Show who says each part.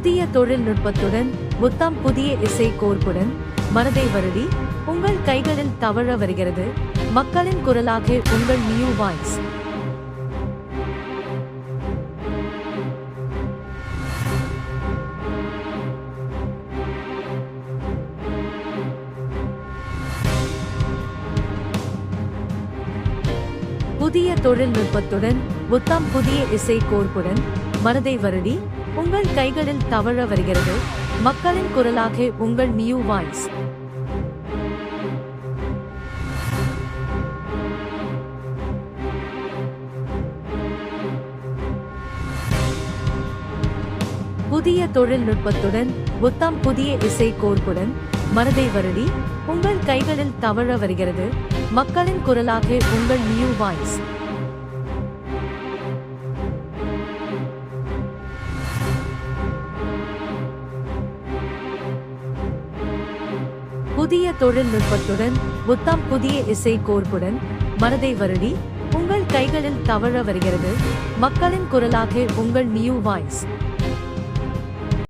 Speaker 1: புதிய தொழில்நுட்பத்துடன் புத்தம் புதிய இசை கோர்ப்புடன் மனதை வருடி உங்கள் கைகளில் தவழ வருகிறது. மக்களின் குரலாக உங்கள் நியூ வாய்ஸ் புதிய தொழில்நுட்பத்துடன் புத்தம் புதிய இசை கோர்ப்புடன் மனதை வருடி உங்கள் கைகளில் தவழ வருகிறது. மக்களின் குரலாக உங்கள் நியூ வாய்ஸ். புதிய தொழில்நுட்பத்துடன் புத்தம் புதிய இசை கோர்ப்புடன் மனதை வருடி உங்கள் கைகளில் தவழ வருகிறது. மக்களின் குரலாக உங்கள் நியூ வாய்ஸ். புதிய தொழில்நுட்பத்துடன் புத்தம் புதிய இசை கோர்ப்புடன் மனதை வருடி உங்கள் கைகளில் தவழ வருகிறது. மக்களின் குரலாக உங்கள் நியூ வாய்ஸ்.